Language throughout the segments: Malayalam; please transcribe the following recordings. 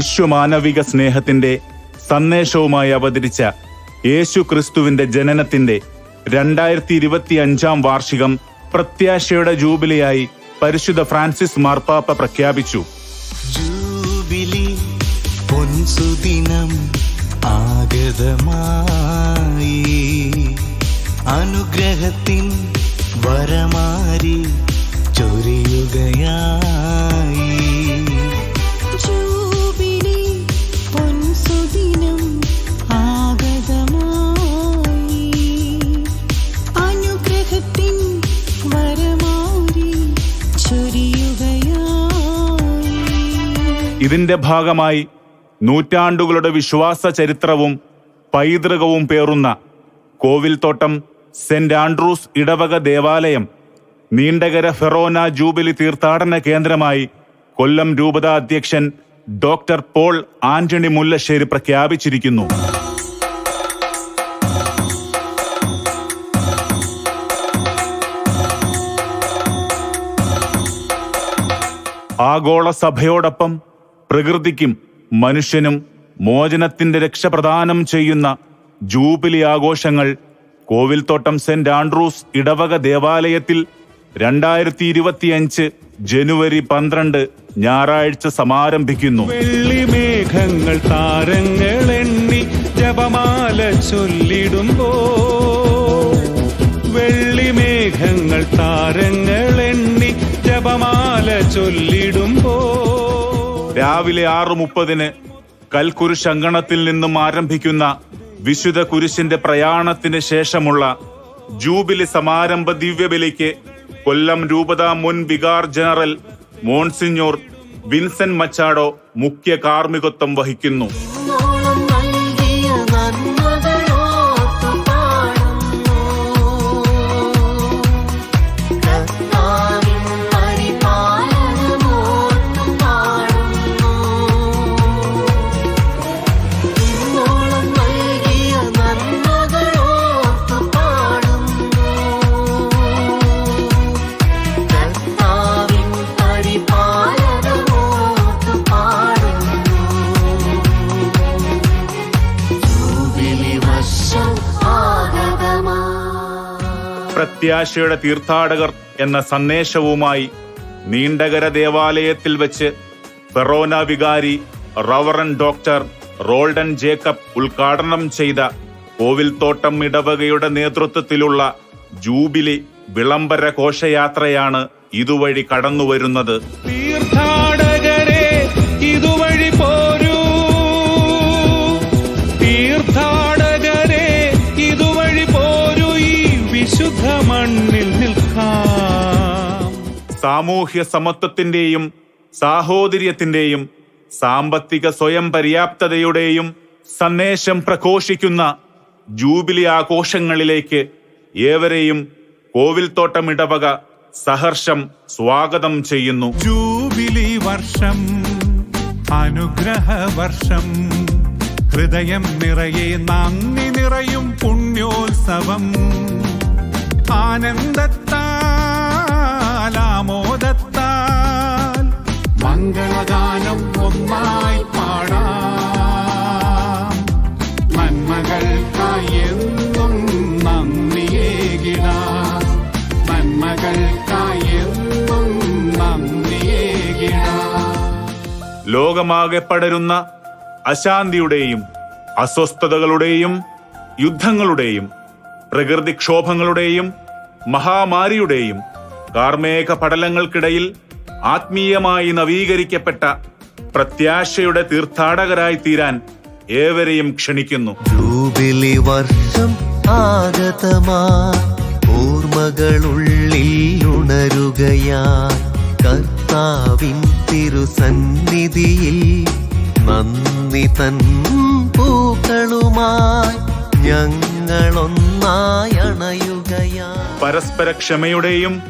വിശ്വമാനവിക സ്നേഹത്തിന്റെ സന്ദേശവുമായി അവതരിച്ച യേശു ക്രിസ്തുവിന്റെ ജനനത്തിന്റെ രണ്ടായിരത്തി ഇരുപത്തി അഞ്ചാം വാർഷികം പ്രത്യാശയുടെ ജൂബിലിയായി പരിശുദ്ധ ഫ്രാൻസിസ് മാർപ്പാപ്പ പ്രഖ്യാപിച്ചു. ജൂബിലി പൊൻസുദിനം ആഗതമായി. അനുഗ്രഹത്തിൻ വരമാരി ചൊരിയുകയായി. ഇതിന്റെ ഭാഗമായി നൂറ്റാണ്ടുകളുടെ വിശ്വാസ ചരിത്രവും പൈതൃകവും പേറുന്ന കോവിൽത്തോട്ടം സെന്റ് ആൻഡ്രൂസ് ഇടവക ദേവാലയം നീണ്ടകര ഫെറോന ജൂബിലി തീർത്ഥാടന കേന്ദ്രമായി കൊല്ലം രൂപത അധ്യക്ഷൻ ഡോക്ടർ പോൾ ആന്റണി മുല്ലശ്ശേരി പ്രഖ്യാപിച്ചിരിക്കുന്നു. ആഗോള സഭയോടൊപ്പം പ്രകൃതിക്കും മനുഷ്യനും മോചനത്തിന്റെ രക്ഷ പ്രദാനം ചെയ്യുന്ന ജൂബിലി ആഘോഷങ്ങൾ കോവിൽത്തോട്ടം സെന്റ് ആൻഡ്രൂസ് ഇടവക ദേവാലയത്തിൽ രണ്ടായിരത്തി ഇരുപത്തിയഞ്ച് ജനുവരി പന്ത്രണ്ട് ഞായറാഴ്ച സമാരംഭിക്കുന്നു. വെള്ളിമേഘങ്ങൾ താരങ്ങൾ എണ്ണി ജപമാല ചൊല്ലിടുമ്പോ വെള്ളിമേഘങ്ങൾ താരങ്ങൾ എണ്ണി ജപമാല ചൊല്ലിടുമ്പോ രാവിലെ ആറ് മുപ്പതിന് കൽക്കുരുശങ്കണത്തിൽ നിന്നും ആരംഭിക്കുന്ന വിശുദ്ധ കുരിശിന്റെ പ്രയാണത്തിന് ശേഷമുള്ള ജൂബിലി സമാരംഭ ദിവ്യബലിക്ക് കൊല്ലം രൂപത മുൻ vicar general monsignor Vincent Machado മുഖ്യ കാർമ്മികത്വം വഹിക്കുന്നു. പ്രത്യാശയുടെ തീർത്ഥാടകർ എന്ന സന്ദേശവുമായി നീണ്ടകര ദേവാലയത്തിൽ വെച്ച് ഫെറോന വികാരി റവറൻ ഡോക്ടർ റോൾഡൻ ജേക്കബ് ഉദ്ഘാടനം ചെയ്ത കോവിൽത്തോട്ടം ഇടവകയുടെ നേതൃത്വത്തിലുള്ള ജൂബിലി വിളംബര ഘോഷയാത്രയാണ് ഇതുവഴി കടന്നുവരുന്നത്. തീർത്ഥാടകരെ ഇതുവഴി സാമൂഹ്യ സമത്വത്തിന്റെയും സാഹോദര്യത്തിന്റെയും സാമ്പത്തിക സ്വയം പര്യാപ്തതയുടെയും സന്ദേശം പ്രഘോഷിക്കുന്ന ജൂബിലി ആഘോഷങ്ങളിലേക്ക് ഏവരെയും കോവിൽത്തോട്ടം ഇടവക സഹർഷം സ്വാഗതം ചെയ്യുന്നു. ജൂബിലി വർഷം അനുഗ്രഹ വർഷം ഹൃദയം നിറയെ നന്ദി നിറയും പുണ്യോത്സവം. ആനന്ദത്താൽ ലോകമാകെ പടരുന്ന അശാന്തിയുടെയും അസ്വസ്ഥതകളുടെയും യുദ്ധങ്ങളുടെയും പ്രകൃതിക്ഷോഭങ്ങളുടെയും മഹാമാരിയുടെയും കാർമേഘ പടലങ്ങൾക്കിടയിൽ ആത്മീയമായി നവീകരിക്കപ്പെട്ട പ്രത്യാശയുടെ തീർത്ഥാടകരായി തീരാൻ ഏവരെയും ക്ഷണിക്കുന്നു. ജൂബിലി വർഷം ആഗതമാ. ഓർമ്മകളുള്ളിൽ ഉണരുകയാ കർത്താവിൻ തിരുസന്നിധിയിൽ നന്ദി തൻ പൂക്കളുമായി ഞങ്ങളൊന്നായണയുകയാ പരസ്പര ക്ഷമയുടെയും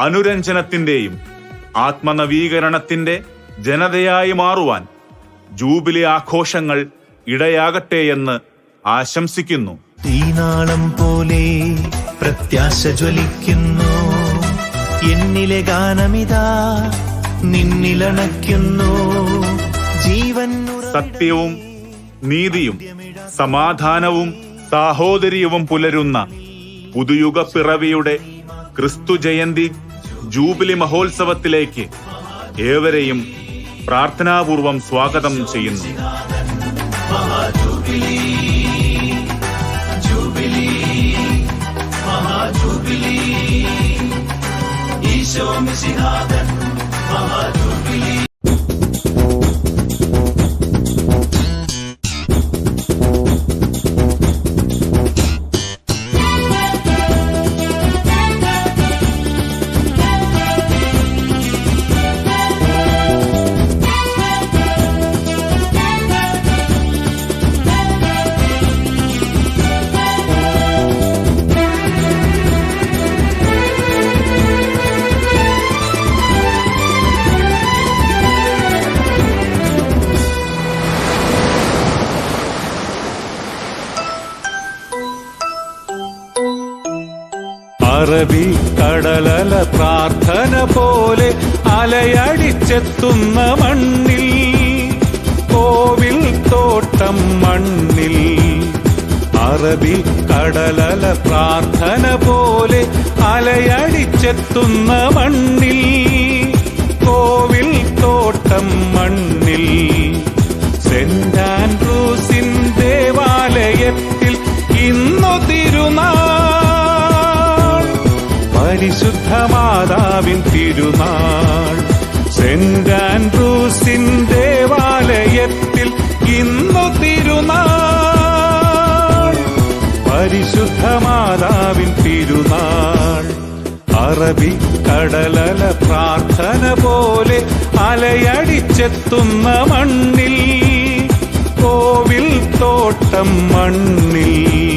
അനുരഞ്ജനത്തിന്റെയും ആത്മനവീകരണത്തിന്റെ ജനതയായി മാറുവാൻ ജൂബിലി ആഘോഷങ്ങൾ ഇടയാകട്ടെ എന്ന് ആശംസിക്കുന്നു. തീനാളം പോലെ പ്രത്യാശ ജ്വലിക്കുന്നു. എന്നിലെ ഗാനമിതാ നിന്നിലണയ്ക്കുന്നു. ജീവൻ സത്യവും നീതിയും സമാധാനവും സാഹോദര്യവും പുലരുന്ന പുതുയുഗ പിറവിയുടെ ക്രിസ്തു ജയന്തി ജൂബിലി മഹോത്സവത്തിലേക്ക് ഏവരെയും പ്രാർത്ഥനാപൂർവം സ്വാഗതം ചെയ്യുന്നു. അറബി പ്രാർത്ഥന പോലെ അലയടിച്ചെത്തുന്ന മണ്ണിൽ കോവിൽ തോട്ടം മണ്ണിൽ അറബി കടലല പ്രാർത്ഥന പോലെ അലയടിച്ചെത്തുന്ന മണ്ണിൽ കോവിൽ തോട്ടം മണ്ണിൽ. സെന്റ് ആൻഡ്രൂസിൻ ദേവാലയത്തിൽ ഇന്നു തിരുനാൾ പരിശുദ്ധ മാതാവിൻ തിരുനാൾ. സെന്റ് ആൻഡ്രൂസിൻ ദേവാലയത്തിൽ ഇന്നു തിരുനാൾ. പരിശുദ്ധ മാതാവിൻ തിരുനാൾ. അറബി കടലല പ്രാർത്ഥന പോലെ അലയടിച്ചെത്തുന്ന മണ്ണിൽ കോവിൽ തോട്ടം മണ്ണിൽ.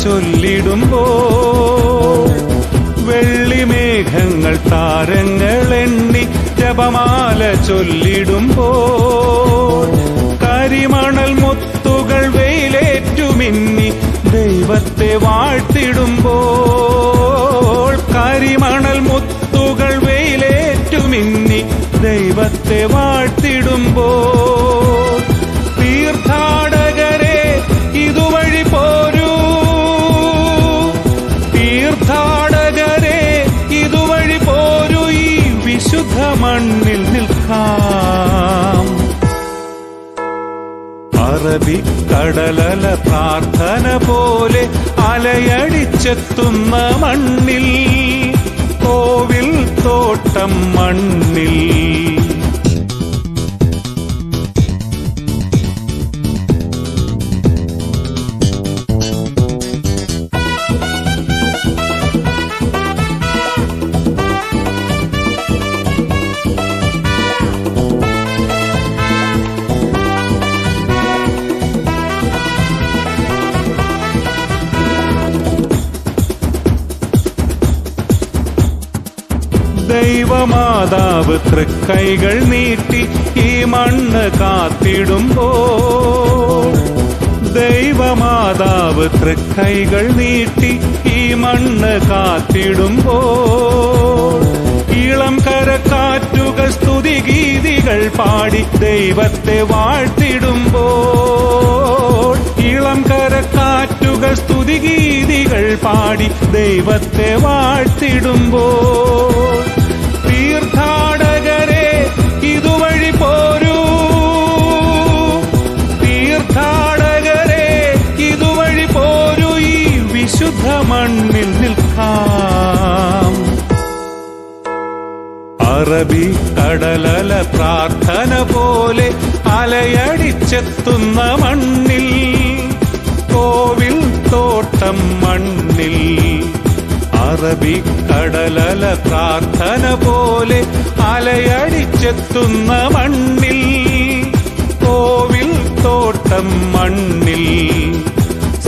ചൊല്ലിടുമ്പോ വെള്ളിമേഘങ്ങൾ താരങ്ങൾ എണ്ണി ജപമാല ചൊല്ലിടുമ്പോ കരിമണൽ മുത്തുകൾ വെയിലേറ്റുമിന്നി ദൈവത്തെ വാഴ്ത്തിടുമ്പോൾ കരിമണൽ മുത്തുകൾ വെയിലേറ്റുമിന്നി ദൈവത്തെ വാഴ്ത്തിടുമ്പോൾ തീർത്ഥാടകരെ മണ്ണിൽ നിൽക്കാം. അറബി കടലല പ്രാർത്ഥന പോലെ അലയടിച്ചെത്തുന്ന മണ്ണിൽ കോവിൽ തോട്ടം മണ്ണിൽ. ദൈവമാതാവ് തൃക്കൈകൾ നീട്ടി ഈ മണ്ണ് കാത്തിടുമ്പോ ദൈവമാതാവ് തൃക്കൈകൾ നീട്ടി ഈ മണ്ണ് കാത്തിടുമ്പോ ഇളം കരക്കാറ്റുകൾ സ്തുതിഗീതികൾ പാടി ദൈവത്തെ വാഴ്ത്തിടുമ്പോൾ ഇളം കരക്കാറ്റുകൾ സ്തുതിഗീതികൾ പാടി ദൈവത്തെ വാഴ്ത്തിടുമ്പോൾ തീർത്ഥാടകരെ ഇതുവഴി പോരൂ. തീർത്ഥാടകരെ ഇതുവഴി പോരൂ. ഈ വിശുദ്ധ മണ്ണിൽ നിൽക്കാം. അറബി കടലല പ്രാർത്ഥന പോലെ അലയടിച്ചെത്തുന്ന മണ്ണിൽ കോവിൽ തോട്ടം മണ്ണിൽ. അറബിക്കടലല പ്രാർത്ഥന പോലെ അലയടിച്ചെത്തുന്ന മണ്ണിൽ കോവിൽ തോട്ടം മണ്ണിൽ.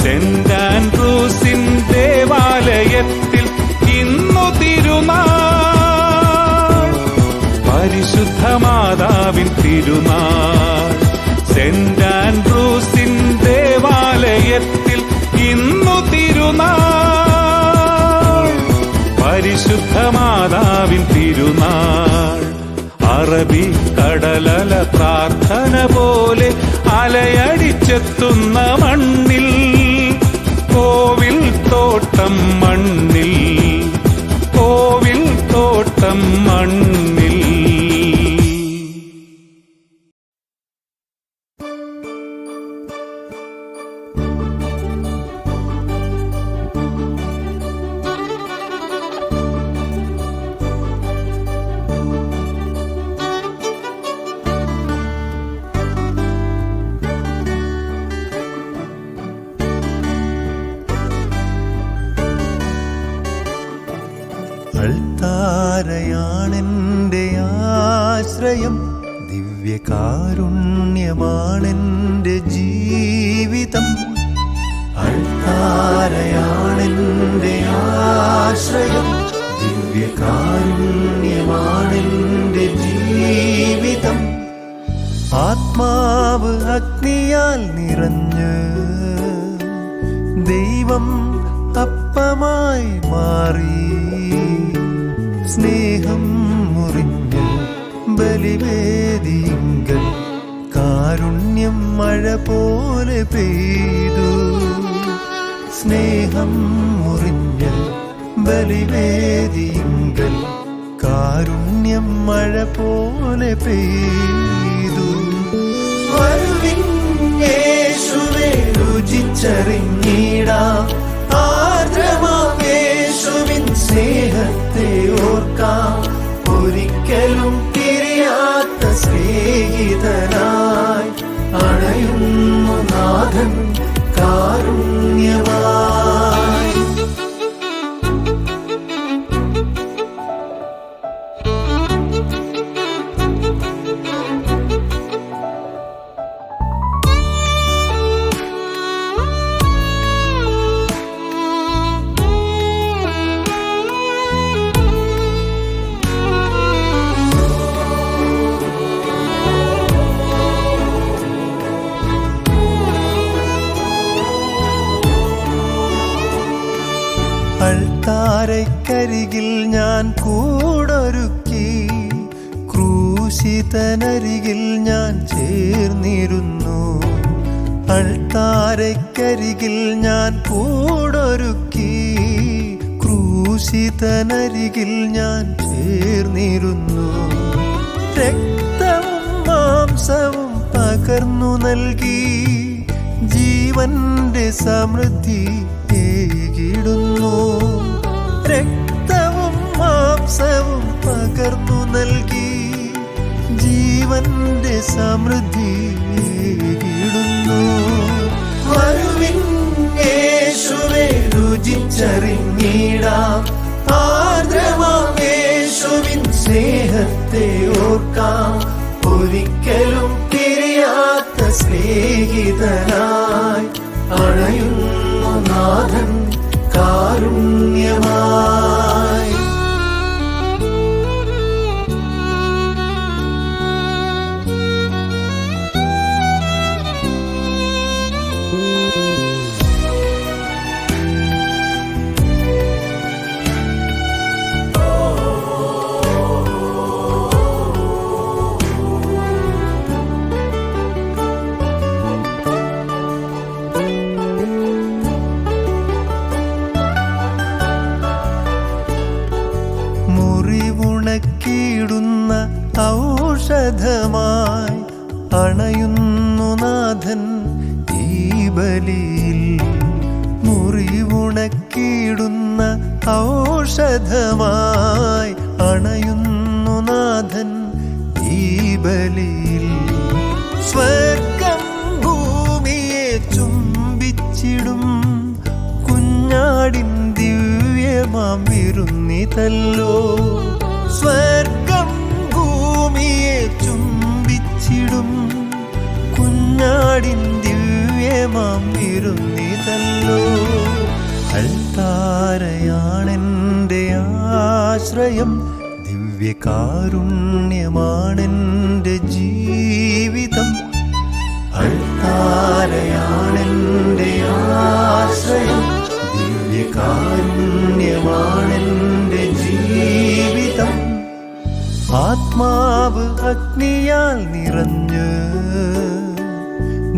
സെന്റ് ആൻഡ്രൂസിൻ ദേവാലയത്തിൽ ഇന്നു തിരുനാൾ. പരിശുദ്ധ മാതാവിൻ തിരുനാൾ. സെന്റ് ആൻഡ്രൂസിൻ ദേവാലയത്തിൽ ഇന്നു തിരുനാൾ. പരിശുദ്ധ മാതാവിൻ തിരുനാൾ. അറബി കടലല പ്രാർത്ഥന പോലെ അലയടിച്ചെത്തുന്ന മണ്ണിൽ. കോവിൽ തോട്ടം മണ്ണിൽ ദൈവം അപ്പമായി മാറി. സ്നേഹം മുറിഞ്ഞ് ബലിവേദിങ്കൽ കാരുണ്യം മഴ പോലെ പെയ്തു. സ്നേഹം മുറിഞ്ഞ് ബലിവേദിങ്കൽ കാരുണ്യം മഴ പോലെ പെയ്തു. വരുവിൻ യേശുവേ രുചിച്ചറിഞ്ഞിടാം ആർദ്രമാം യേശുവിൻ സ്നേഹത്തെ ഓർക്കാം. ഒരിക്കലും അൾത്താരക്കരികിൽ ഞാൻ കൂടൊരുക്കി. ക്രൂശിതനരികിൽ ഞാൻ ചേർന്നിരുന്നു. അൾത്താരക്കരികിൽ ഞാൻ കൂടൊരുക്കി. ക്രൂശിതനരികിൽ ഞാൻ ചേർന്നിരുന്നു. രക്തവും മാംസവും പകർന്നു നൽകി. ജീവന്റെ സമൃദ്ധി രക്തവും മാംസവും പകർന്നു നൽകി. ജീവന്റെ സമൃദ്ധി യേശുവേ രുചിച്ചറിഞ്ഞിടാം ആർദ്രമാവേശുവിൻ സ്നേഹത്തെ ഓർക്കാം. ഒരിക്കലും തിരിയാത്ത സ്നേഹിതനായി അണയുന്നു നാഥൻ കാരുണ്യമായി ദിവ്യ ദിവ്യമാം വിരുന്നിതല്ലോ. സ്വർഗം ഭൂമിയെ ചുംബിച്ചിടും. കുഞ്ഞാടിൻ ദിവ്യമാം വിരുന്നിതല്ലോ. അൽത്താരയാണെന്റെ ആശ്രയം ദിവ്യകാരുണ്യമാണെന്റെ ജീവിതം. അൾത്താരയാണെന്റെ ആശ്രയം ദിവ്യകാരുണ്യമാണെന്റെ ജീവിതം. ആത്മാവ് അഗ്നിയാൽ നിറഞ്ഞ്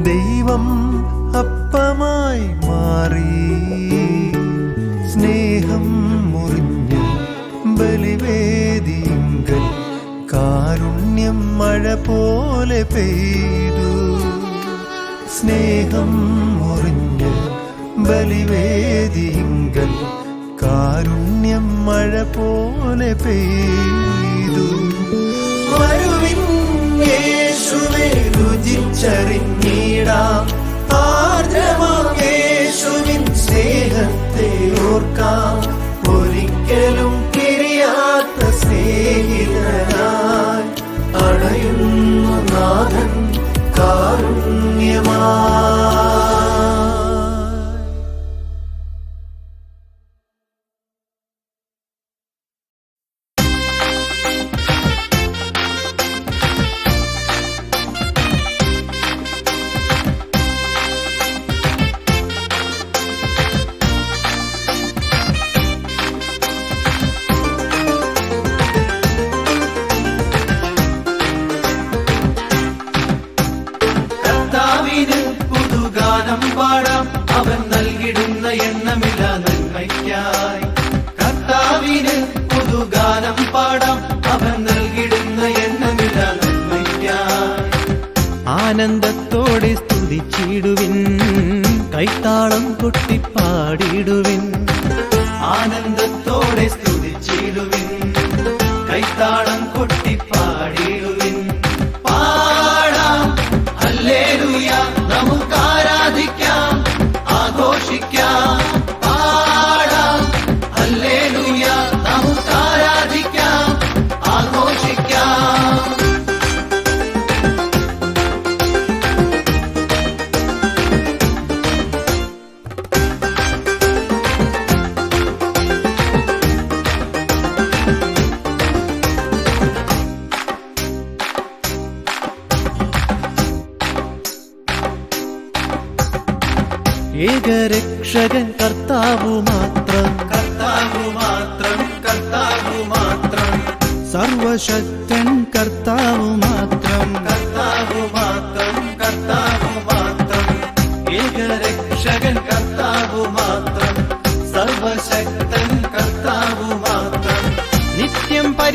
ദൈവം അപ്പമായി മാറി. സ്നേഹം മുറിഞ്ഞ് ബലിവേദിങ്കൽ കാരുണ്യം മഴ പോലെ പെയ്തു. സ്നേഹം മുറിഞ്ഞ് ബലിവേദിങ്കൽ കാരുണ്യം മഴ പോലെ പെയ്തു. വരുവിൻ യേശുവേ രുചിച്ചറിഞ്ഞിടാം. ആർദ്രമാം യേശുവിൻ സ്നേഹത്തെ ഓർക്കാം. ഒരിക്കലും ആനന്ദത്തോടെ സ്തുതിച്ചിടുവിൻ. കൈത്താളം കൊട്ടിപ്പാടിടുവിൻ. ആനന്ദത്തോടെ സ്തുതിച്ചിടുവിൻ. കൈത്താളം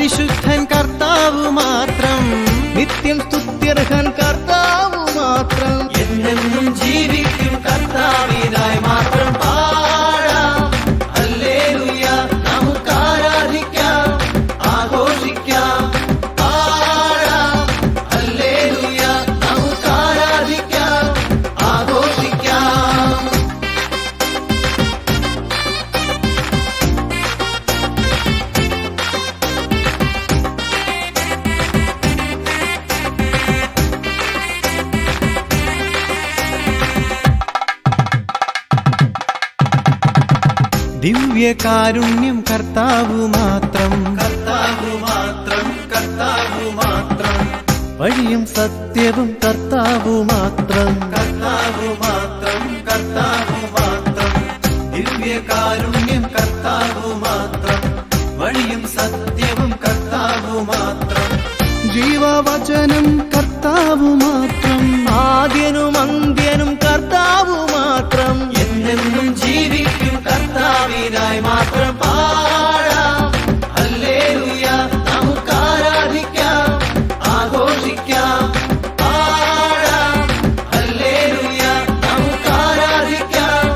നിത്യം ദിവ്യകാരുണ്യം കർത്താവു മാത്രം. കർത്താവു മാത്രം കർത്താവു മാത്രം വഴിയും സത്യവും കർത്താവു മാത്രം കർത്താവു മാത്രം കർത്താവു മാത്രം. ദിവ്യകാരുണ്യം കർത്താവു മാത്രം. വഴിയും സത്യവും കർത്താവു മാത്രം. ജീവവചനം കർത്താവു മാത്രം. ആദ്യനും അന്ത്യനും കർത്താവിനായി മാത്രം പാടാം. ഹല്ലേലൂയ. നമുക്ക് ആരാധിക്കാം. ആഘോഷിക്കാം. പാടാം. ഹല്ലേലൂയ. നമുക്ക് ആരാധിക്കാം.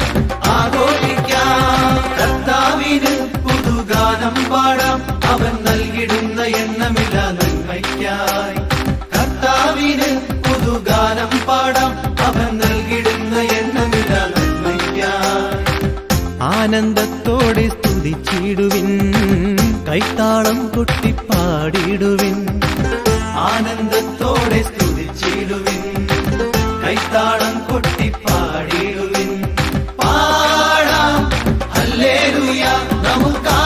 ആഘോഷിക്കാം. കർത്താവിന് പുതുഗാനം പാടാം. അവൻ നൽകിടുന്ന എണ്ണമില്ല നന്മയ്ക്കായി. കർത്താവിന് പുതുഗാനം പാടാം. അവൻ നൽകിടുന്ന എണ്ണമില്ല നന്മയ്ക്കായി. பாடிடுவின். கைத்தாளம் கொட்டி பாடிடுவின். ஆனந்தத்தோட துதிச்சிடுவின். கைத்தாளம் கொட்டி பாடிடுவின். பாடா அல்லேலுயா நமக்கா